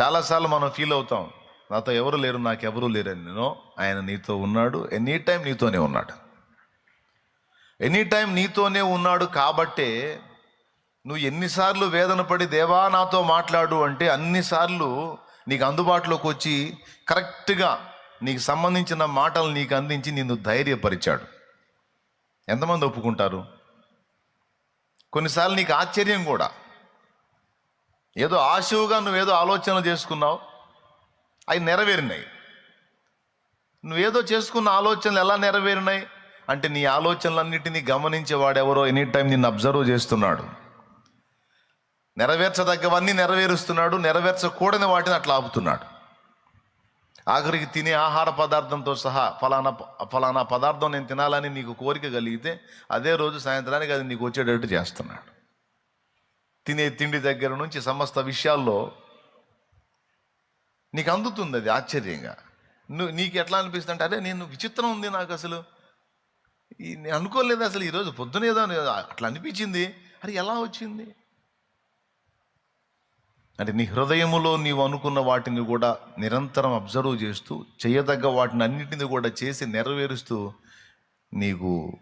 చాలాసార్లు మనం ఫీల్ అవుతాం నాతో ఎవరు లేరు నాకు ఎవరు లేరని. నేను ఆయన నీతో ఉన్నాడు. ఎనీ టైం నీతోనే ఉన్నాడు. ఎనీ టైం నీతోనే ఉన్నాడు కాబట్టే నువ్వు ఎన్నిసార్లు వేదన పడి దేవా నాతో మాట్లాడు అంటే అన్నిసార్లు నీకు అందుబాటులోకి వచ్చి కరెక్ట్గా నీకు సంబంధించిన మాటలు నీకు అందించి నిన్ను ధైర్యపరిచాడు. ఎంతమంది ఒప్పుకుంటారు? కొన్నిసార్లు నీకు ఆశ్చర్యం కూడా. ఏదో ఆశువుగా నువ్వేదో ఆలోచనలు చేసుకున్నావు అవి నెరవేరినాయి. నువ్వేదో చేసుకున్న ఆలోచనలు ఎలా నెరవేరినాయి? అంటే నీ ఆలోచనలన్నిటినీ గమనించే వాడెవరో ఎనీ టైం నిన్ను అబ్జర్వ్ చేస్తున్నాడు. నెరవేర్చదగ్గవన్నీ నెరవేరుస్తున్నాడు నెరవేర్చకూడని వాటిని అట్లా ఆపుతున్నాడు. ఆఖరికి తినే ఆహార పదార్థంతో సహా ఫలానా ఫలానా పదార్థం నేను తినాలని నీకు కోరిక కలిగితే అదే రోజు సాయంత్రానికి అది నీకు వచ్చేటట్టు చేస్తున్నాడు. తినే తిండి దగ్గర నుంచి సమస్త విషయాల్లో నీకు అందుతుంది అది ఆశ్చర్యంగా. నువ్వు నీకు ఎట్లా అనిపిస్తుంది అంటే అరే నేను విచిత్రం ఉంది నాకు అసలు. నేను అనుకోలేదు అసలు ఈరోజు పొద్దునేదో అట్లా అనిపించింది. అది ఎలా వచ్చింది? అంటే నీ హృదయములో నీవు అనుకున్న వాటిని కూడా నిరంతరం అబ్జర్వ్ చేస్తూ చేయదగ్గ వాటిని అన్నిటిని కూడా చేసి నెరవేరుస్తూ నీకు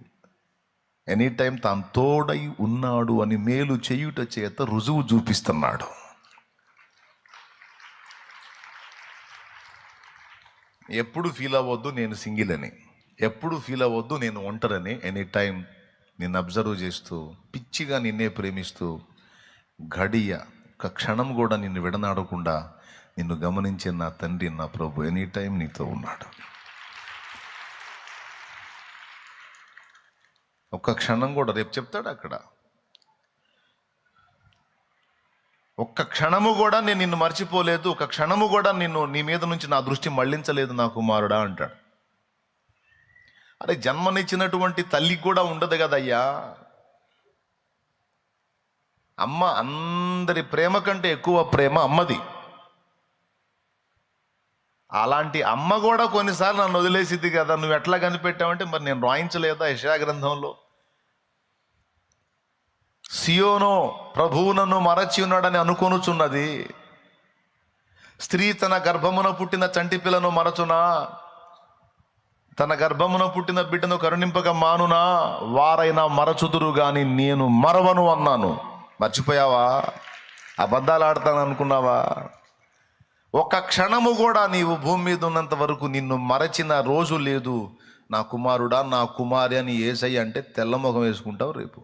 ఎనీ టైం తాను తోడై ఉన్నాడు అని మేలు చేయుట చేత రుజువు చూపిస్తున్నాడు. ఎప్పుడు ఫీల్ అవ్వద్దు నేను సింగిల్ అని. ఎప్పుడు ఫీల్ అవ్వద్దు నేను ఒంటరని. ఎనీ టైం నిన్ను అబ్జర్వ్ చేస్తూ పిచ్చిగా నిన్నే ప్రేమిస్తూ ఘడియ ఒక క్షణం కూడా నిన్ను విడనాడకుండా నిన్ను గమనించే నా తండ్రి నా ప్రభు ఎనీ టైం నీతో ఉన్నాడు. ఒక్క క్షణం కూడా రేపు చెప్తాడు అక్కడ? ఒక్క క్షణము కూడా నేను నిన్ను మర్చిపోలేదు ఒక క్షణము కూడా నిన్ను నీ మీద నుంచి నా దృష్టి మళ్ళించలేదు నా కుమారుడా అంటాడు. అరే జన్మనిచ్చినటువంటి తల్లికి కూడా ఉండదు కదయ్యా. అమ్మ అందరి ప్రేమ కంటే ఎక్కువ ప్రేమ అమ్మది. అలాంటి అమ్మ కూడా కొన్నిసార్లు నన్ను వదిలేసిద్ది కదా నువ్వు ఎట్లా కనిపెట్టావంటే మరి నేను రాయించలేదా యశా గ్రంథంలో సియోనో ప్రభువు నన్ను మరచి ఉన్నాడని అనుకొనుచున్నది. స్త్రీ తన గర్భమున పుట్టిన చంటి పిల్లను మరచునా? తన గర్భమున పుట్టిన బిడ్డను కరుణింపక మానునా? వారైనా మరచుదురు గాని నేను మరవను అన్నాను. మర్చిపోయావా? అబద్ధాలు ఆడతాను అనుకున్నావా ఒక్క క్షణము కూడా నీవు భూమి మీద ఉన్నంత వరకు నిన్ను మరచిన రోజు లేదు. నా కుమారుడా నా కుమారి అని ఏసయ్య అంటే తెల్లముఖం వేసుకుంటావు రేపు.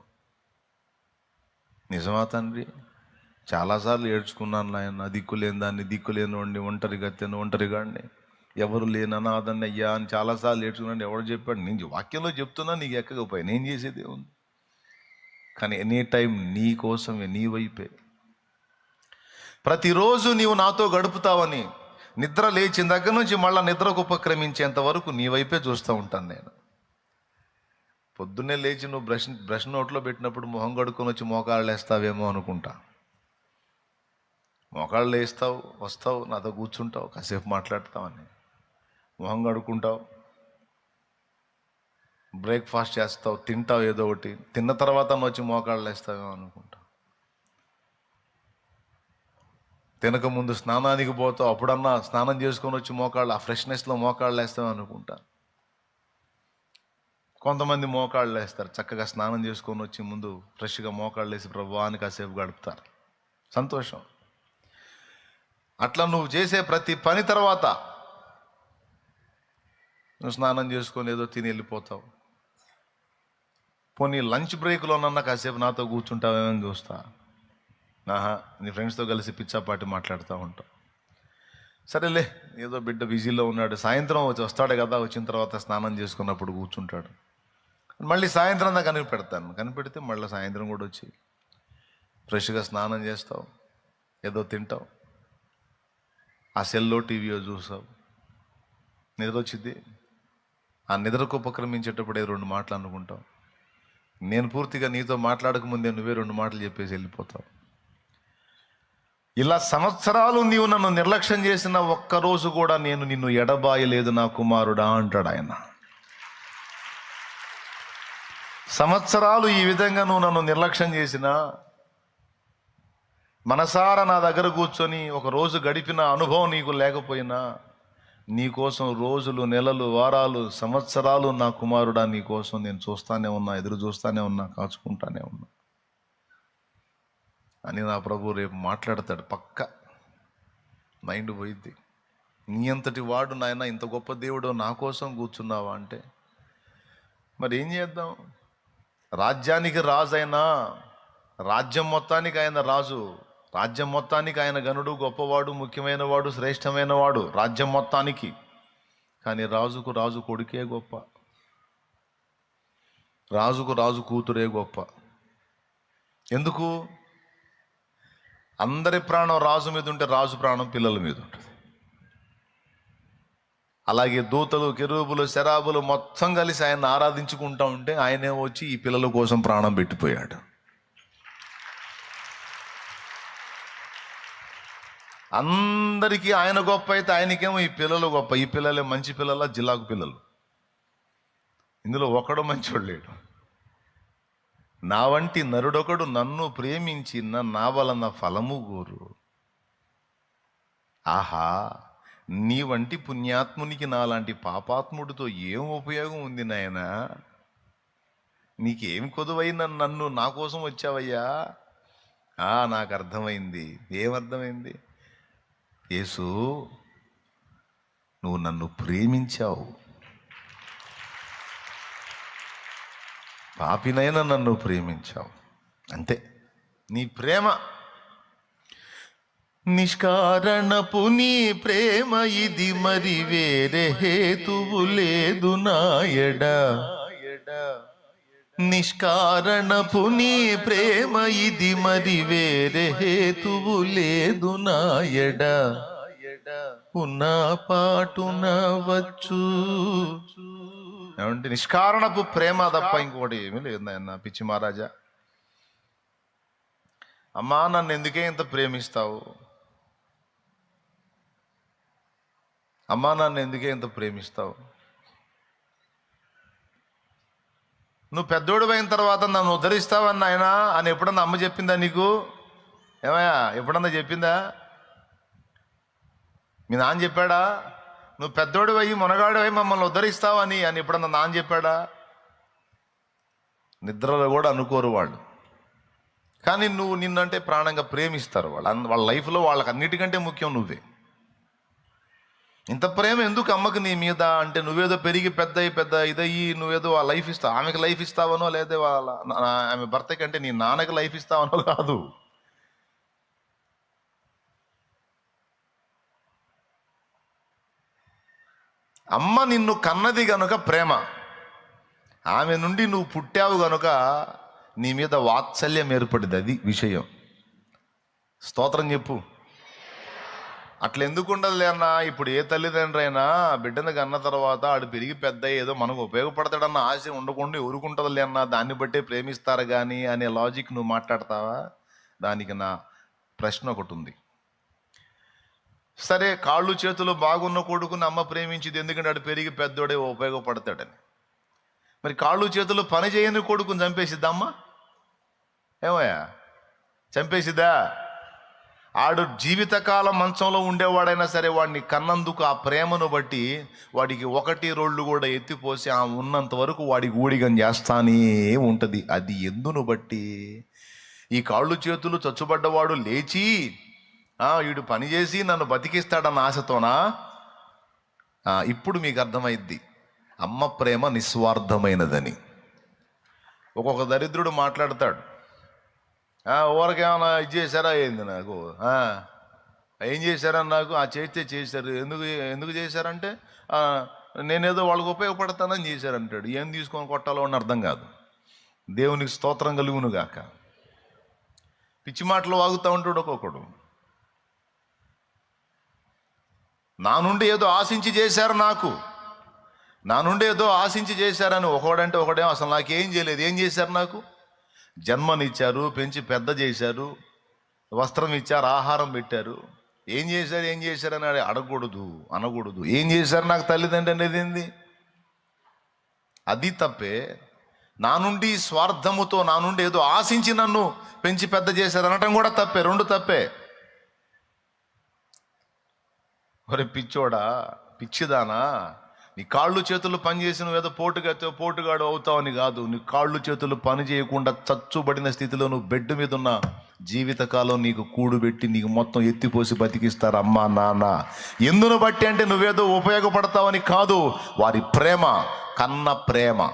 నిజమా తండ్రి? చాలాసార్లు ఏడ్చుకున్నాను నాయన దిక్కులేని దాన్ని దిక్కులేని ఒంటరిగా ఒంటరి ఒంటరిగా అండి ఎవరు లేని అయ్యా అని చాలాసార్లు ఏడ్చుకున్నాను ఎవడు చెప్పాడు? నేను వాక్యంలో చెప్తున్నా నీకు ఎక్కకపోయి నేను చేసేది ఉంది కానీ ఎనీ టైం నీ కోసమే నీ వైపే. ప్రతిరోజు నీవు నాతో గడుపుతావని నిద్ర లేచిన దగ్గర నుంచి మళ్ళీ నిద్రకు ఉపక్రమించేంత వరకు నీ వైపే చూస్తూ ఉంటాను నేను. పొద్దున్నే లేచి నువ్వు బ్రష్ బ్రష్ నోట్లో పెట్టినప్పుడు మొహం కడుక్కొని వచ్చి మోకాళ్ళు వేస్తావేమో అనుకుంటా. మోకాళ్ళు వేస్తావు వస్తావు నాతో కూర్చుంటావు కాసేపు మాట్లాడతావని. మొహం కడుక్కుంటావు బ్రేక్ఫాస్ట్ చేస్తావు తింటావు ఏదో ఒకటి. తిన్న తర్వాత వచ్చి మోకాళ్ళు వేస్తావేమో అనుకుంటా. తినక ముందు స్నానానికి పోతావు అప్పుడన్నా స్నానం చేసుకొని వచ్చి మోకాళ్ళు ఆ ఫ్రెష్నెస్లో మోకాళ్ళు వేస్తావు అనుకుంటా. కొంతమంది మోకాళ్ళు వేస్తారు చక్కగా స్నానం చేసుకొని వచ్చి ముందు ఫ్రెష్గా మోకాళ్ళు వేసి ప్రభువాని కాసేపు గడుపుతారు. సంతోషం. అట్లా నువ్వు చేసే ప్రతి పని తర్వాత నువ్వు స్నానం చేసుకొని ఏదో తిని వెళ్ళిపోతావు. పోనీ లంచ్ బ్రేక్లోనన్నా కాసేపు నాతో కూర్చుంటావేమని చూస్తా. ఆహా నీ ఫ్రెండ్స్తో కలిసి పిచ్చాపాటి మాట్లాడుతూ ఉంటాం. సరేలే ఏదో బిడ్డ బిజీలో ఉన్నాడు సాయంత్రం వచ్చి వస్తాడు కదా వచ్చిన తర్వాత స్నానం చేసుకున్నప్పుడు కూర్చుంటాడు. మళ్ళీ సాయంత్రం దాకా కనిపెడతాను. కనిపెడితే మళ్ళీ సాయంత్రం కూడా వచ్చి ఫ్రెష్గా స్నానం చేస్తావు ఏదో తింటావు. ఆ సెల్లో టీవీయో చూసావు నిద్ర వచ్చింది ఆ నిద్రకు ఉపక్రమించేటప్పుడే రెండు మాటలు అనుకుంటావు. నేను పూర్తిగా నీతో మాట్లాడక ముందే నువ్వే రెండు మాటలు చెప్పేసి వెళ్ళిపోతావు. ఇలా సంవత్సరాలు నీవు నన్ను నిర్లక్ష్యం చేసిన ఒక్కరోజు కూడా నేను నిన్ను ఎడబాయలేదు నా కుమారుడా అంటాడు ఆయన. సంవత్సరాలు ఈ విధంగా నువ్వు నన్ను నిర్లక్ష్యం చేసినా మనసారా నా దగ్గర కూర్చొని ఒక రోజు గడిపిన అనుభవం నీకు లేకపోయినా నీ కోసం రోజులు నెలలు వారాలు సంవత్సరాలు నా కుమారుడా నీ కోసం నేను చూస్తానే ఉన్నా ఎదురు చూస్తానే ఉన్నా కాచుకుంటానే ఉన్నా. అని నా ప్రభు రేపు మాట్లాడతాడు. పక్క మైండ్ పోయిద్ది. నీ అంతటి వాడు నాయన ఇంత గొప్ప దేవుడు నా కోసం కూర్చున్నావా అంటే మరి ఏం చేద్దాం? రాజ్యానికి రాజు అయినా రాజ్యం మొత్తానికి ఆయన రాజు రాజ్యం మొత్తానికి ఆయన గనుడు గొప్పవాడు ముఖ్యమైన వాడు శ్రేష్టమైన వాడు రాజ్యం మొత్తానికి. కానీ రాజుకు రాజు కొడుకే గొప్ప. రాజుకు రాజు కూతురే గొప్ప. ఎందుకు? అందరి ప్రాణం రాజు మీద ఉంటే రాజు ప్రాణం పిల్లల మీద ఉంటుంది. అలాగే దూతలు కెరూబులు శరాబులు మొత్తం కలిసి ఆయన ఆరాధించుకుంటా ఉంటే ఆయనే వచ్చి ఈ పిల్లల కోసం ప్రాణం పెట్టిపోయాడు. అందరికీ ఆయన గొప్ప అయితే ఆయనకేమో ఈ పిల్లలు గొప్ప. ఈ పిల్లలే మంచి పిల్లల జిల్లాకు పిల్లలు. ఇందులో ఒకడు మంచోడు లేడు. నా వంటి నరుడొకడు నన్ను ప్రేమించి నా వలన ఫలము గోరు. ఆహా నీ వంటి పుణ్యాత్మునికి నాలాంటి పాపాత్ముడితో ఏం ఉపయోగం ఉంది నాయనా? నీకేం కొదువైన నన్ను నా కోసం వచ్చావయ్యా? ఆ నాకు అర్థమైంది ఏమర్థమైంది? యేసు నువ్వు నన్ను ప్రేమించావు. పాపినైనా నన్ను ప్రేమించావు. అంతే. నీ ప్రేమ. నిష్కారణపు నీ ప్రేమ ఇది మరి వేరే హేతువు లేదు నాయడ. నిష్కారణపు నీ ప్రేమ ఇది మరి వేరే హేతువు లేదు నాయడ. ఉన్న పాటున వచ్చు. ఏమంటే నిష్కారణపు ప్రేమ తప్ప ఇంకోటి ఏమీ లేదు నాయన పిచ్చి మహారాజా. అమ్మా నన్ను ఎందుకే ఇంత ప్రేమిస్తావు? అమ్మా నన్ను ఎందుకే ఇంత ప్రేమిస్తావు? నువ్వు పెద్దోడు అయిన తర్వాత నన్ను ఉద్ధరిస్తావని ఆయన అని ఎప్పుడన్నా అమ్మ చెప్పిందా నీకు? ఏమయ్యా ఎప్పుడన్నా చెప్పిందా? మీ నాన్న చెప్పాడా? నువ్వు పెద్దోడు అయ్యి మునగాడు అయ్యి మమ్మల్ని ఉద్ధరిస్తావని అని ఎప్పుడన్నా నాన్న చెప్పాడా? నిద్రలో కూడా అనుకోరు వాళ్ళు. కానీ నువ్వు నిన్నంటే ప్రాణంగా ప్రేమిస్తారు వాళ్ళు. వాళ్ళ లైఫ్లో వాళ్ళకి అన్నిటికంటే ముఖ్యం నువ్వే. ఇంత ప్రేమ ఎందుకు అమ్మకు నీ మీద? అంటే నువ్వేదో పెరిగి పెద్ద పెద్ద ఇదయ్యి నువ్వేదో ఆ లైఫ్ ఇస్తావు ఆమెకి లైఫ్ ఇస్తావనో లేదా వాళ్ళ ఆమె భర్తకి అంటే నీ నాన్నకి లైఫ్ ఇస్తావనో కాదు. అమ్మ నిన్ను కన్నది గనుక ప్రేమ. ఆమె నుండి నువ్వు పుట్టావు గనుక నీ మీద వాత్సల్యం ఏర్పడింది. అది విషయం. స్తోత్రం చెప్పు. అట్లా ఎందుకు ఉండదులే అన్న? ఇప్పుడు ఏ తల్లిదండ్రైనా బిడ్డని బిడ్డను కన్న తర్వాత ఆడు పెరిగి పెద్ద ఏదో మనకు ఉపయోగపడతాడన్న ఆశ ఉండకుండా ఊరుకుంటుందిలే అన్న? దాన్ని బట్టే ప్రేమిస్తారు కానీ అనే లాజిక్ నువ్వు మాట్లాడతావా? దానికి నా ప్రశ్న ఒకటి ఉంది. సరే కాళ్ళు చేతులు బాగున్న కొడుకుని అమ్మ ప్రేమించింది ఎందుకంటే అటు పెరిగి పెద్దోడే ఉపయోగపడతాడని. మరి కాళ్ళు చేతులు పని చేయని కొడుకుని చంపేసిద్దా అమ్మ ఏమయ్యా? చంపేసిద్దా? ఆడు జీవితకాలం మంచంలో ఉండేవాడైనా సరే వాడిని కన్నందుకు ఆ ప్రేమను బట్టి వాడికి ఒకటి రోళ్ళు కూడా ఎత్తిపోసి ఆ ఉన్నంత వరకు వాడికి ఊడిగం చేస్తానే ఉంటుంది. అది ఎందును బట్టి? ఈ కాళ్ళు చేతులు చచ్చుబడ్డవాడు లేచి వీడు పని చేసి నన్ను బతికిస్తాడన్న ఆశతోనా? ఇప్పుడు మీకు అర్థమైద్ది. అమ్మ ప్రేమ నిస్వార్థమైనదని. ఒక్కొక్క దరిద్రుడు మాట్లాడతాడు. ఊరకేమన్నా ఇది చేశారా? ఏంది నాకు? ఏం చేశారని నాకు? ఆ చేస్తే చేశారు. ఎందుకు ఎందుకు చేశారంటే నేనేదో వాళ్ళకి ఉపయోగపడతానని చేశారంటాడు. ఏం తీసుకొని కొట్టాలో అని అర్థం కాదు. దేవునికి స్తోత్రం కలుగునుగాక. పిచ్చి మాటలు వాగుతూ ఉంటాడు ఒక్కొక్కడు. నా నుండి ఏదో ఆశించి చేశారు నాకు. నా నుండి ఏదో ఆశించి చేశారని ఒకడంటే ఒకడేం అసలు నాకేం చేయలేదు. ఏం చేశారు నాకు? జన్మనిచ్చారు పెంచి పెద్ద చేశారు వస్త్రం ఇచ్చారు ఆహారం పెట్టారు. ఏం చేశారు ఏం చేశారు అని అడగకూడదు అనకూడదు. ఏం చేశారు నాకు తల్లిదండ్రి అనేది ఏంది? అది తప్పే. నా నుండి స్వార్థముతో నా నుండి ఏదో ఆశించి నన్ను పెంచి పెద్ద చేశారు అనటం కూడా తప్పే. రెండు తప్పే. ఒరే పిచ్చోడా పిచ్చిదానా? నీ కాళ్ళు చేతులు పని చేసి నువ్వు ఏదో పోటుగా పోటుగాడు అవుతావని కాదు. నీ కాళ్ళు చేతులు పని చేయకుండా చచ్చుబడిన స్థితిలో నువ్వు బెడ్ మీద ఉన్న జీవితకాలం నీకు కూడుబెట్టి నీకు మొత్తం ఎత్తిపోసి బతికిస్తారు అమ్మా నాన్న. ఎందును బట్టి అంటే నువ్వేదో ఉపయోగపడతావని కాదు. వారి ప్రేమ కన్న ప్రేమ.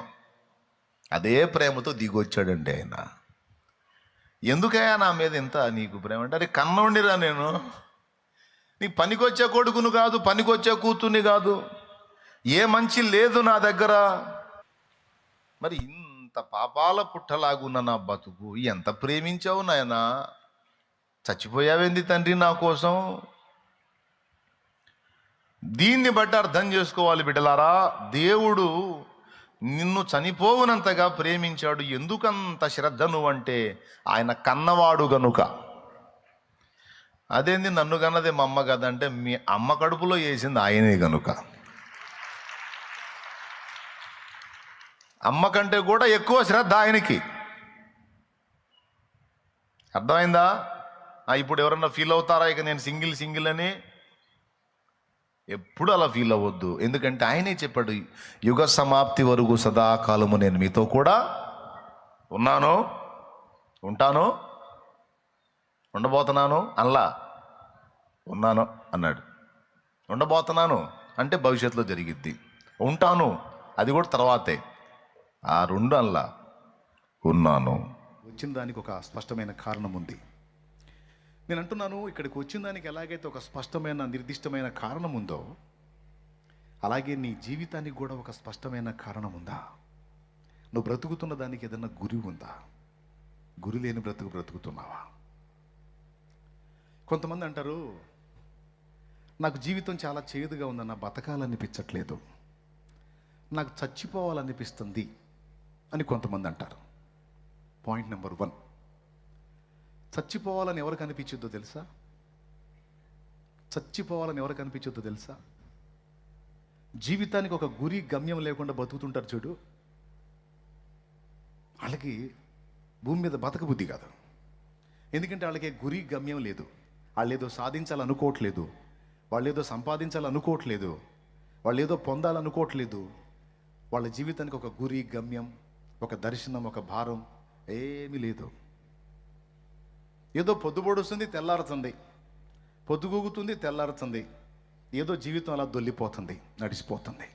అదే ప్రేమతో దిగొచ్చాడండి ఆయన. ఎందుకయ్యా నా మీద ఇంత నీకు ప్రేమ? అంటే అరే కన్నోండిరా నేను. నీ పనికొచ్చే కొడుకును కాదు పనికొచ్చే కూతుర్ని కాదు. ఏ మంచి లేదు నా దగ్గర. మరి ఇంత పాపాల పుట్టలాగున్న నా బతుకు ఎంత ప్రేమించావు నాయనా? చచ్చిపోయావేంది తండ్రి నా కోసం? దీన్ని బట్టి అర్థం చేసుకోవాలి బిడ్డలారా దేవుడు నిన్ను చనిపోవునంతగా ప్రేమించాడు. ఎందుకంత శ్రద్ధ నువ్వంటే ఆయన కన్నవాడు గనుక. అదేంది నన్ను కన్నది మా అమ్మ కదంటే మీ అమ్మ కడుపులో వేసింది ఆయనే కనుక. అమ్మ కంటే కూడా ఎక్కువ శ్రద్ధ ఆయనకి. అర్థమైందా? ఇప్పుడు ఎవరన్నా ఫీల్ అవుతారా? ఇక నేను సింగిల్ సింగిల్ అని ఎప్పుడు అలా ఫీల్ అవ్వద్దు. ఎందుకంటే ఆయనే చెప్పాడు యుగ సమాప్తి వరకు సదాకాలము నేను మీతో కూడా ఉన్నాను ఉంటాను. ఉండబోతున్నాను అల్లా ఉన్నాను అన్నాడు. ఉండబోతున్నాను అంటే భవిష్యత్తులో జరిగిద్ది. ఉంటాను అది కూడా తర్వాతే. ఆ రెండు అల్లా ఉన్నాను. వచ్చిన దానికి ఒక స్పష్టమైన కారణం ఉంది. నేను అంటున్నాను ఇక్కడికి వచ్చిన దానికి ఎలాగైతే ఒక స్పష్టమైన నిర్దిష్టమైన కారణం ఉందో అలాగే నీ జీవితానికి కూడా ఒక స్పష్టమైన కారణం ఉందా? నువ్వు బ్రతుకుతున్న దానికి ఏదైనా గురి ఉందా? గురి లేని బ్రతుకు బ్రతుకుతున్నావా? కొంతమంది అంటారు నాకు జీవితం చాలా చేదుగా ఉందన్న బతకాలనిపించట్లేదు. నాకు చచ్చిపోవాలనిపిస్తుంది అని కొంతమంది అంటారు. పాయింట్ నెంబర్ వన్ చచ్చిపోవాలని ఎవరికి అనిపించొద్దో తెలుసా? చచ్చిపోవాలని ఎవరికి అనిపించొద్దో తెలుసా? జీవితానికి ఒక గురి గమ్యం లేకుండా బతుకుతుంటారు చూడు. వాళ్ళకి భూమి మీద బతకబుద్ధి కాదు. ఎందుకంటే వాళ్ళకి గురి గమ్యం లేదు. వాళ్ళు ఏదో సాధించాలనుకోవట్లేదు. వాళ్ళు ఏదో సంపాదించాలనుకోవట్లేదు. వాళ్ళు ఏదో పొందాలనుకోవట్లేదు. వాళ్ళ జీవితానికి ఒక గురి గమ్యం ఒక దర్శనం ఒక భారం ఏమీ లేదు. ఏదో పొద్దుబొడుస్తుంది తెల్లారుతుంది. పొద్దుగూగుతుంది తెల్లారుతుంది. ఏదో జీవితం అలా దొల్లిపోతుంది నడిచిపోతుంది.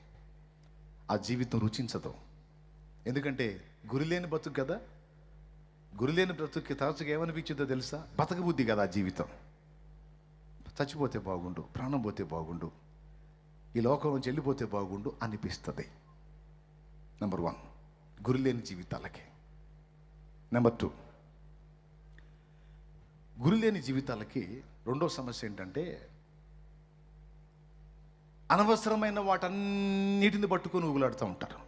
ఆ జీవితం రుచించదు. ఎందుకంటే గురి లేని బతుకు కదా? గురి లేని బ్రతుక్కి తరచుగా ఏమనిపించిందో తెలుసా? బతకబుద్ధి కదా ఆ జీవితం. చచ్చిపోతే బాగుండు ప్రాణం పోతే బాగుండు ఈ లోకం నుంచి వెళ్ళిపోతే బాగుండు అనిపిస్తుంది. నెంబర్ వన్ గురి లేని జీవితాలకి. నెంబర్ టూ గురి లేని జీవితాలకి రెండో సమస్య ఏంటంటే అనవసరమైన వాటన్నిటిని పట్టుకొని ఊగులాడుతూ ఉంటారు.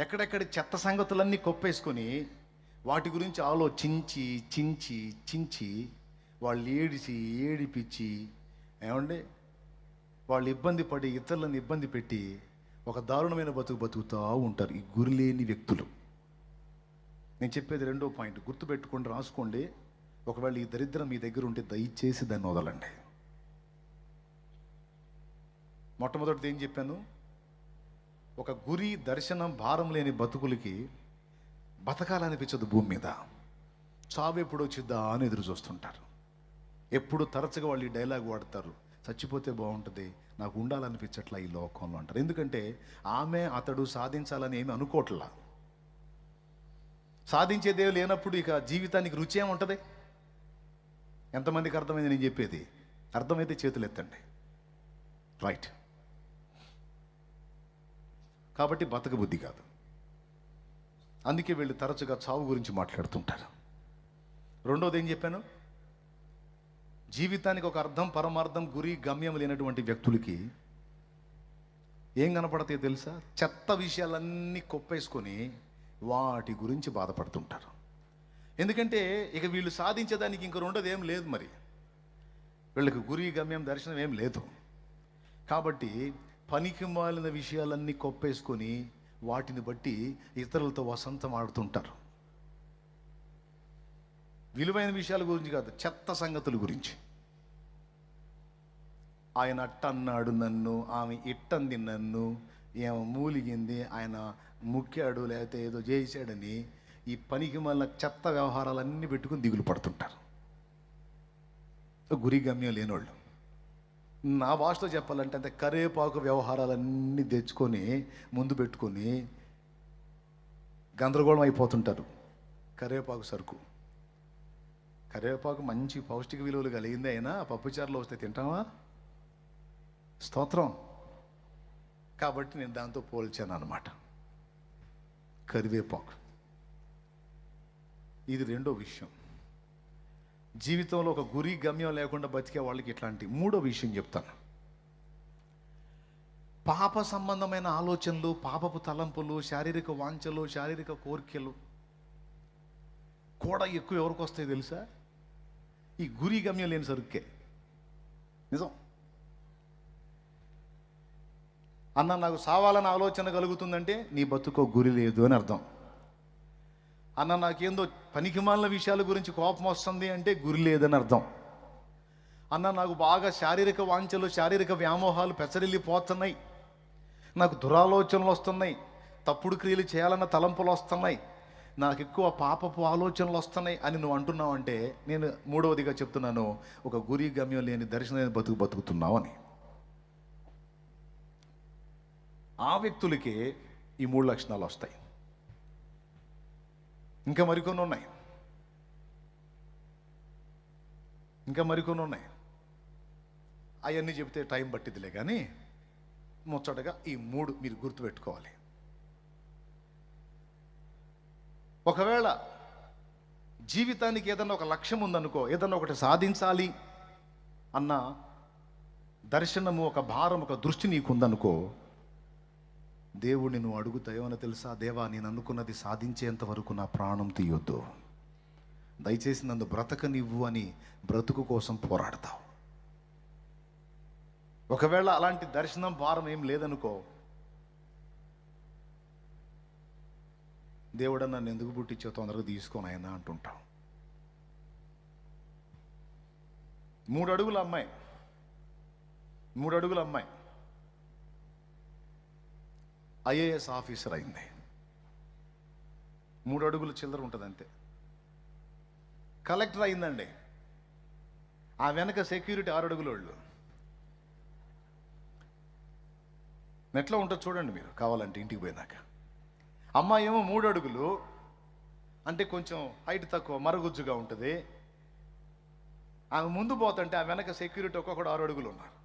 ఎక్కడెక్కడ చెత్త సంగతులన్నీ కొప్పేసుకొని వాటి గురించి ఆలోచించి చించి చించి వాళ్ళు ఏడిచి ఏడిపించి ఏమండి? వాళ్ళు ఇబ్బంది పడి ఇతరులను ఇబ్బంది పెట్టి ఒక దారుణమైన బతుకు బతుకుతూ ఉంటారు ఈ గురిలేని వ్యక్తులు. నేను చెప్పేది రెండో పాయింట్. గుర్తుపెట్టుకోండి రాసుకోండి. ఒకవేళ ఈ దరిద్రం మీ దగ్గర ఉంటే దయచేసి దాన్ని వదలండి. మొట్టమొదటిది ఏం చెప్పాను? ఒక గురి దర్శనం భారం లేని బతుకులకి బతకాలనిపించదు భూమి మీద. చావు ఎప్పుడు వచ్చిద్దా అని ఎదురు చూస్తుంటారు. ఎప్పుడు తరచుగా వాళ్ళు ఈ డైలాగ్ వాడతారు. చచ్చిపోతే బాగుంటుంది నాకు ఉండాలనిపించట్లా ఈ లోకంలో అంటారు. ఎందుకంటే ఆమె అతడు సాధించాలని ఏమి అనుకోవట్లా సాధించేదే లేనప్పుడు ఇక జీవితానికి రుచి ఏముంటుంది? ఎంతమందికి అర్థమైంది నేను చెప్పేది? అర్థమైతే చేతులు ఎత్తండి. రైట్ కాబట్టి బతక బుద్ధి కాదు. అందుకే వీళ్ళు తరచుగా చావు గురించి మాట్లాడుతుంటారు. రెండోది ఏం చెప్పాను? జీవితానికి ఒక అర్థం పరమార్థం గురి గమ్యం లేనటువంటి వ్యక్తులకి ఏం కనపడతాయో తెలుసా? చెత్త విషయాలన్నీ కొప్పేసుకొని వాటి గురించి బాధపడుతుంటారు. ఎందుకంటే ఇక వీళ్ళు సాధించేదానికి ఇంక రెండోది ఏం లేదు మరి. వీళ్ళకి గురి గమ్యం దర్శనం ఏం లేదు. కాబట్టి పనికి మాలిన విషయాలన్నీ కొప్పేసుకొని వాటిని బట్టి ఇతరులతో వసంతం ఆడుతుంటారు. విలువైన విషయాల గురించి కాదు చెత్త సంగతుల గురించి. ఆయన అట్టన్నాడు నన్ను ఆమె ఇట్టంది నన్ను ఏమో మూలిగింది ఆయన ముక్కాడు లేకపోతే ఏదో చేశాడని ఈ పనికి మళ్ళీ చెత్త వ్యవహారాలన్నీ పెట్టుకుని దిగులు పడుతుంటారు. గురి గమ్యం లేనోళ్ళు. నా భాషలో చెప్పాలంటే అంతే కరేపాకు వ్యవహారాలన్నీ తెచ్చుకొని ముందు పెట్టుకొని గందరగోళం అయిపోతుంటారు. కరేపాకు సరుకు. కరివేపాకు మంచి పౌష్టిక విలువలు కలిగింది అయినా పప్పుచారులో వస్తే తింటావా? స్తోత్రం. కాబట్టి నేను దాంతో పోల్చాను అనమాట కరివేపాకు. ఇది రెండో విషయం. జీవితంలో ఒక గురి గమ్యం లేకుండా బతికే వాళ్ళకి ఇట్లాంటి మూడో విషయం చెప్తాను. పాప సంబంధమైన ఆలోచనలు పాపపు తలంపులు శారీరక వాంఛలు శారీరక కోరికలు కూడా ఎక్కువ ఎవరికి వస్తాయి తెలుసా? ఈ గురి గమ్యం లేని సరుకే. నిజం? అన్న నాకు సావాలని ఆలోచన కలుగుతుందంటే నీ బతుకో గురి లేదు అని అర్థం. అన్న నాకేందో పనికిమాలిన విషయాల గురించి కోపం వస్తుంది అంటే గురి లేదని అర్థం. అన్న నాకు బాగా శారీరక వాంఛలు శారీరక వ్యామోహాలు పెసరిల్లిపోతున్నాయి నాకు దురాలోచనలు వస్తున్నాయి. తప్పుడు క్రియలు చేయాలన్న తలంపులు వస్తున్నాయి. నాకు ఎక్కువ పాపపు ఆలోచనలు వస్తున్నాయి అని నువ్వు అంటున్నావు అంటే నేను మూడవదిగా చెప్తున్నాను. ఒక గురి గమ్యం లేని దర్శనం బతుకు బతుకుతున్నావు అని. ఆ వ్యక్తులకే ఈ మూడు లక్షణాలు వస్తాయి. ఇంకా మరికొన్ని ఉన్నాయి. ఇంకా మరికొన్ని ఉన్నాయి. అవన్నీ చెబితే టైం పట్టిదిలే కానీ ముచ్చటగా ఈ మూడు మీరు గుర్తుపెట్టుకోవాలి. ఒకవేళ జీవితానికి ఏదన్నా ఒక లక్ష్యం ఉందనుకో ఏదన్నా ఒకటి సాధించాలి అన్న దర్శనము ఒక భారం ఒక దృష్టి నీకుందనుకో దేవుడిని నువ్వు అడుగుతాయోనో తెలుసా? దేవా నేను అనుకున్నది సాధించేంత వరకు నా ప్రాణం తీయొద్దు. దయచేసి నన్ను బ్రతకనివ్వు అని బ్రతుకు కోసం పోరాడతావు. ఒకవేళ అలాంటి దర్శనం భారం ఏం లేదనుకో దేవుడ నన్ను ఎందుకు పుట్టించో తొందరగా తీసుకొని ఆయన అంటుంటాం మూడు అడుగుల అమ్మాయి. మూడు అడుగుల అమ్మాయి. ఐఏఎస్ ఆఫీసర్ అయింది. మూడు అడుగులు చిల్లర ఉంటుంది అంతే కలెక్టర్ అయిందండి. ఆ వెనక సెక్యూరిటీ ఆరు అడుగుల వాళ్ళు నెట్లో ఉంటుంది చూడండి మీరు కావాలంటే ఇంటికి పోయినాక అమ్మాయి ఏమో మూడు అడుగులు అంటే కొంచెం హైట్ తక్కువ మరగుజ్జుగా ఉంటుంది. ఆమె ముందు పోతుంటే ఆ వెనక సెక్యూరిటీ ఒక్కొక్కడు ఆరు అడుగులు ఉన్నారు.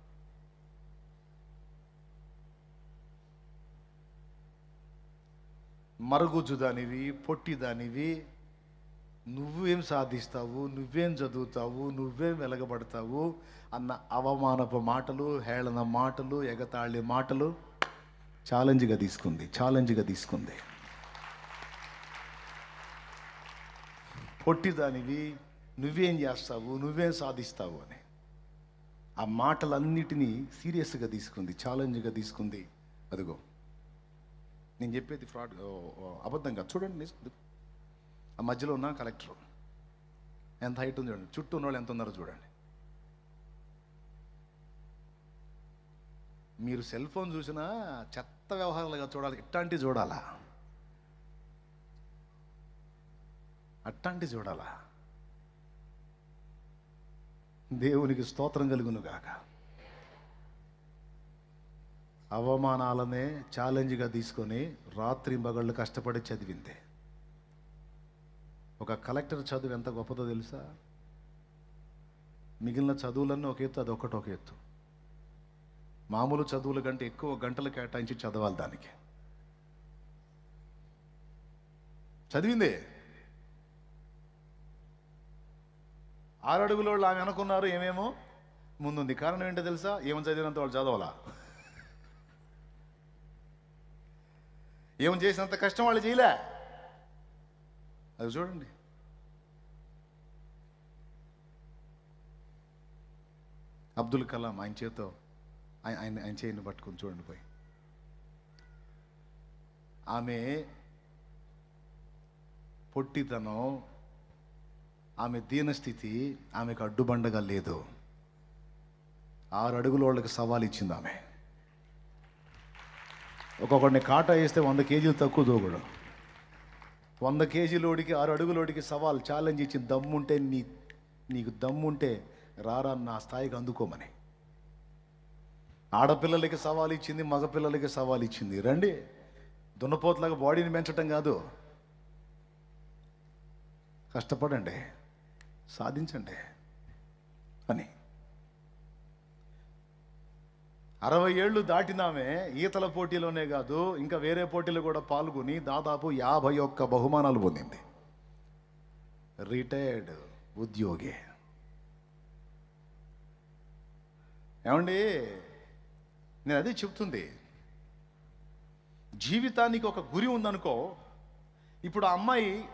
మరుగుజ్జు దానివి పొట్టి దానివి నువ్వేం సాధిస్తావు? నువ్వేం చదువుతావు? నువ్వేం వెలగబడతావు? అన్న అవమానపు మాటలు హేళన మాటలు ఎగతాళి మాటలు ఛాలెంజ్గా తీసుకుంది ఛాలెంజ్గా తీసుకుంది. పొట్టిదానివి నువ్వేం చేస్తావు? నువ్వేం సాధిస్తావు అని. ఆ మాటలన్నిటినీ సీరియస్గా తీసుకుంది ఛాలెంజ్గా తీసుకుంది. అదిగో. నేను చెప్పేది ఫ్రాడ్ అబద్ధంగా చూడండి ఆ మధ్యలో ఉన్న కలెక్టర్ ఎంత హైట్ ఉంది చూడండి. చుట్టూ ఉన్న వాళ్ళు ఎంత ఉన్నారో చూడండి. మీరు సెల్ ఫోన్ చూసినా చెత్త వ్యవహారాలుగా చూడాలి. ఇట్లాంటివి చూడాలా? అట్లాంటి చూడాలా? దేవునికి స్తోత్రం కలుగును గాక. అవమానాలనే ఛాలెంజ్గా తీసుకొని రాత్రి మగళ్ళు కష్టపడి చదివింది. ఒక కలెక్టర్ చదువు ఎంత గొప్పదో తెలుసా? మిగిలిన చదువులన్నీ ఒక ఎత్తు అది ఒకటి ఒక ఎత్తు. మామూలు చదువుల కంటే ఎక్కువ గంటలు కేటాయించి చదవాలి దానికి. చదివిందే. ఆరడుగులో వాళ్ళు ఆమె అనుకున్నారు ఏమేమో? ముందుంది. కారణం ఏంటో తెలుసా? ఏమని చదివినంత వాళ్ళు చదవాలా? ఏమని చేసినంత కష్టం వాళ్ళు చేయలే. అది చూడండి. అబ్దుల్ కలాం ఆయన చేతో ఆయన ఆయన ఆయన చేయని పట్టుకొని చూడండి పోయి. ఆమె పొట్టితనం ఆమె దీనస్థితి ఆమెకు అడ్డుబండగా లేదు. ఆరు అడుగుల వాళ్ళకి సవాల్ ఇచ్చింది ఆమె. ఒక్కొక్కడిని కాటా వేస్తే వంద కేజీలు తక్కువ దూకడు. వంద కేజీలోడికి ఆరు అడుగులోడికి సవాల్ ఛాలెంజ్ ఇచ్చి దమ్ముంటే నీ నీకు దమ్ముంటే రారా నా స్థాయికి అందుకోమని. ఆడపిల్లలకి సవాల్ ఇచ్చింది మగపిల్లలకి సవాల్ ఇచ్చింది. రండి. దున్నపోతలాగా బాడీని పెంచటం కాదు. కష్టపడండి. సాధించండి. అని. అరవై ఏళ్ళు దాటినామే ఈతల పోటీలోనే కాదు ఇంకా వేరే పోటీలు కూడా పాల్గొని దాదాపు యాభై ఒక్క బహుమానాలు పొందింది. రిటైర్డ్ ఉద్యోగి. ఏమండి నేను అదే చెప్తుంది. జీవితానికి ఒక గురి ఉందనుకో ఇప్పుడు ఆ అమ్మాయి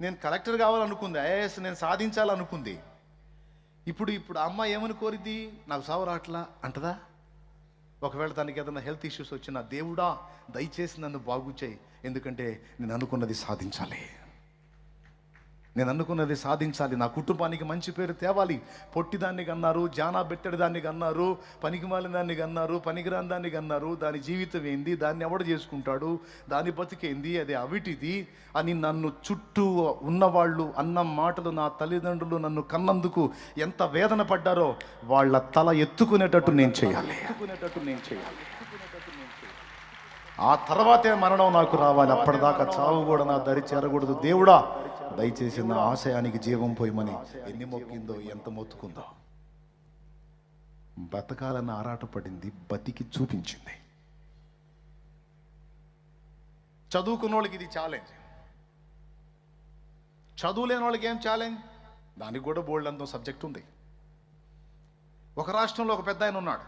నేను కలెక్టర్ కావాలనుకుంది ఐఏఎస్ నేను సాధించాలనుకుంది. ఇప్పుడు ఇప్పుడు ఆ అమ్మాయి ఏమని కోరిద్ది? నాకు సావు రాట్లా అంటదా? ఒకవేళ తనకి ఏదైనా హెల్త్ ఇష్యూస్ వచ్చినా దేవుడా దయచేసి నన్ను బాగు చేయి. ఎందుకంటే నేను అనుకున్నది సాధించాలి. నేను అనుకున్నది సాధించాలి. నా కుటుంబానికి మంచి పేరు తేవాలి. పొట్టిదాన్ని కన్నారు జానా బెట్టడి దాన్ని కన్నారు పనికిమాలిన దాన్ని కన్నారు పనికిరాని దాన్ని కన్నారు. దాని జీవితం ఏంది? దాన్ని ఎవడ చేసుకుంటాడు? దాని బతికేంది అది అవిటిది. అని నన్ను చుట్టూ ఉన్నవాళ్ళు అన్న మాటలు నా తల్లిదండ్రులు నన్ను కన్నందుకు ఎంత వేదన పడ్డారో వాళ్ళ తల ఎత్తుకునేటట్టు నేను చేయాలి ఎత్తుకునేటట్టు నేను చేయాలి. ఆ తర్వాతే మరణం నాకు రావాలి. అప్పటిదాకా చావు కూడా నా దరి చేరకూడదు. దేవుడా దయచేసి నా ఆశయానికి జీవం పోయమని ఎన్ని మొక్కిందో ఎంత మొత్తుకుందో. బతకాలన్న ఆరాటపడింది బతికి చూపించింది. చదువుకున్న వాళ్ళకి ఇది ఛాలెంజ్ చదువులేని వాళ్ళకి ఏం ఛాలెంజ్ దానికి కూడా బోల్డ్ అంత సబ్జెక్ట్ ఉంది. ఒక రాష్ట్రంలో ఒక పెద్ద ఆయన ఉన్నాడు.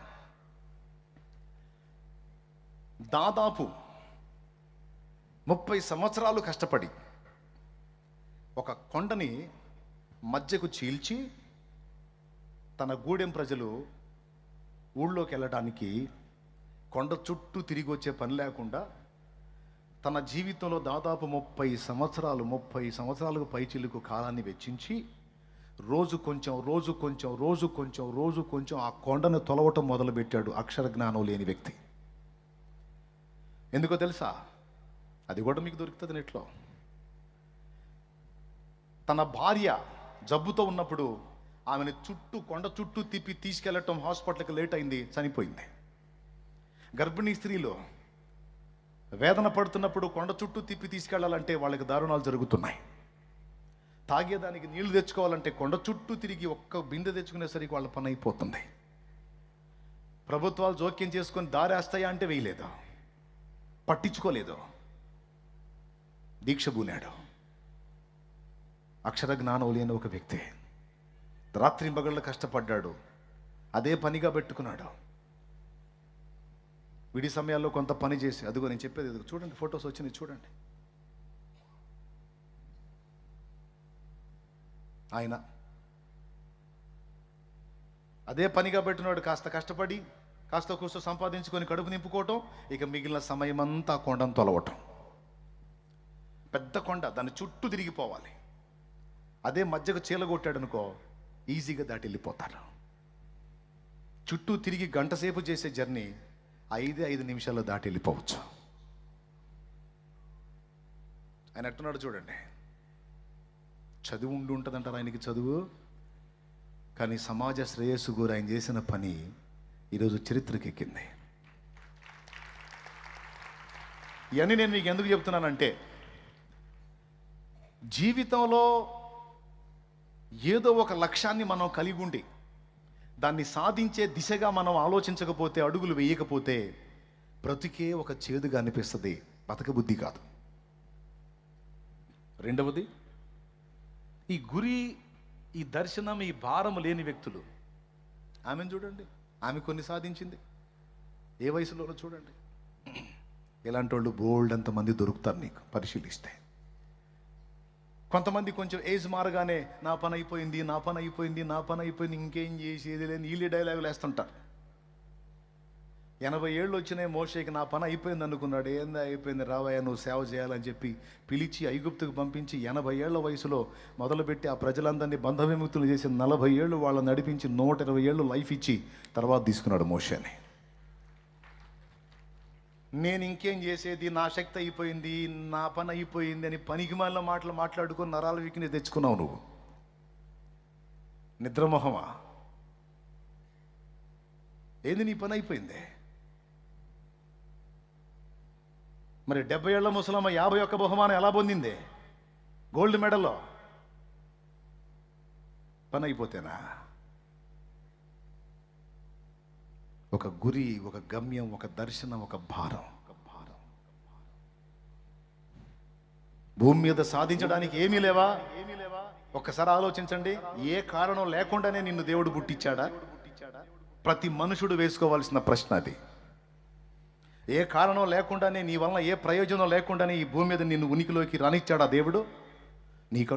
దాదాపు ముప్పై సంవత్సరాలు కష్టపడి ఒక కొండని మధ్యకు చీల్చి తన గూడెం ప్రజలు ఊళ్ళోకి వెళ్ళడానికి కొండ చుట్టూ తిరిగి వచ్చే పని లేకుండా తన జీవితంలో దాదాపు ముప్పై సంవత్సరాలు ముప్పై సంవత్సరాలకు పైచిలుకు కాలాన్ని వెచ్చించి రోజు కొంచెం రోజు కొంచెం రోజు కొంచెం రోజు కొంచెం ఆ కొండను తొలవటం మొదలుపెట్టాడు అక్షర జ్ఞానం లేని వ్యక్తి. ఎందుకో తెలుసా? అది కూడా మీకు దొరుకుతుంది నెట్లో. తన భార్య జబ్బుతో ఉన్నప్పుడు ఆమెను చుట్టూ కొండ చుట్టూ తిప్పి తీసుకెళ్ళటం హాస్పిటల్కి లేట్ అయింది చనిపోయింది. గర్భిణీ స్త్రీలు వేదన పడుతున్నప్పుడు కొండ చుట్టూ తిప్పి తీసుకెళ్ళాలంటే వాళ్ళకి దారుణాలు జరుగుతున్నాయి. తాగేదానికి నీళ్ళు తెచ్చుకోవాలంటే కొండ చుట్టూ తిరిగి ఒక్క బిందె తెచ్చుకునేసరికి వాళ్ళ పని అయిపోతుంది. ప్రభుత్వాలు జోక్యం చేసుకొని దారేస్తాయా అంటే వేయలేదు. పట్టించుకోలేదు. దీక్ష బూనాడు. అక్షర జ్ఞానం లేని ఒక వ్యక్తి. రాత్రి మగళ్ళు కష్టపడ్డాడు. అదే పనిగా పెట్టుకున్నాడు. విడి సమయాల్లో కొంత పని చేసి అదిగో నేను చెప్పేది ఇదిగో చూడండి ఫొటోస్ వచ్చినాయి చూడండి. ఆయన అదే పనిగా పెట్టినాడు కాస్త కష్టపడి కాస్త కూస్త సంపాదించుకొని కడుపు నింపుకోవటం ఇక మిగిలిన సమయం అంతా కొండను తొలవటం. పెద్ద కొండ దాని చుట్టూ తిరిగిపోవాలి. అదే మధ్యకు చీలగొట్టాడు అనుకో ఈజీగా దాటి వెళ్ళిపోతారు చుట్టూ తిరిగి గంటసేపు చేసే జర్నీ ఐదే ఐదు నిమిషాల్లో దాటి వెళ్ళిపోవచ్చు ఆయన ఎట్టున్నాడు చూడండి. చదువు ఉండి ఉంటుందంటారు ఆయనకి చదువు? కానీ సమాజ శ్రేయస్సు గురి ఆయన చేసిన పని ఈరోజు చరిత్రకెక్కింది. ఇవన్నీ నేను మీకు ఎందుకు చెప్తున్నానంటే జీవితంలో ఏదో ఒక లక్ష్యాన్ని మనం కలిగి ఉండి దాన్ని సాధించే దిశగా మనం ఆలోచించకపోతే అడుగులు వేయకపోతే బ్రతికే ఒక చేదుగా అనిపిస్తుంది. బతక బుద్ధి కాదు. రెండవది ఈ గురి ఈ దర్శనం ఈ భారం లేని వ్యక్తులు. ఆమెను చూడండి. ఆమె కొన్ని సాధించింది. ఏ వయసులోనో చూడండి. ఇలాంటి వాళ్ళు బోల్డ్ అంతమంది దొరుకుతారు నీకు పరిశీలిస్తే. కొంతమంది కొంచెం ఏజ్ మారగానే నా పని అయిపోయింది నా పని అయిపోయింది నా పని అయిపోయింది ఇంకేం చేసేది లేని వీళ్ళే డైలాగులు వేస్తుంటారు ఎనభై ఏళ్ళు వచ్చినాయి మోషేకి నా పని అయిపోయింది అనుకున్నాడు. ఏంది అయిపోయింది? రావయ్య నువ్వు సేవ చేయాలని చెప్పి పిలిచి ఐగుప్తుకు పంపించి ఎనభై ఏళ్ళ వయసులో మొదలుపెట్టి ఆ ప్రజలందరినీ బంధ విముక్తులు చేసి నలభై ఏళ్ళు వాళ్ళని నడిపించి నూట ఇరవై ఏళ్ళు లైఫ్ ఇచ్చి తర్వాత తీసుకున్నాడు మోషేని. నేను ఇంకేం చేసేది? నా శక్తి అయిపోయింది నా పని అయిపోయింది అని పనికి మాటలు మాట్లాడుకుని నరాల వీకిని తెచ్చుకున్నావు నువ్వు. నిద్రమోహమా ఏంది నీ పని అయిపోయింది? మరి డెబ్బై ఏళ్ళ ముసలమ్మ యాభై ఒక్క బహుమానం ఎలా పొందింది? గోల్డ్ మెడల్లో? పని అయిపోతేనా? ఒక గురి ఒక గమ్యం ఒక దర్శనం ఒక భారం. భూమి మీద సాధించడానికి ఏమీ లేవా? ఏమీ లేవా ఒక్కసారి ఆలోచించండి. ఏ కారణం లేకుండానే నిన్ను దేవుడు పుట్టించాడా? ప్రతి మనుషుడు వేసుకోవాల్సిన ప్రశ్న అది. ఏ కారణం లేకుండానే నీ వలన ఏ ప్రయోజనం లేకుండానే ఈ భూమి మీద నిన్ను ఉనికిలోకి రానిచ్చాడా దేవుడు? నీకు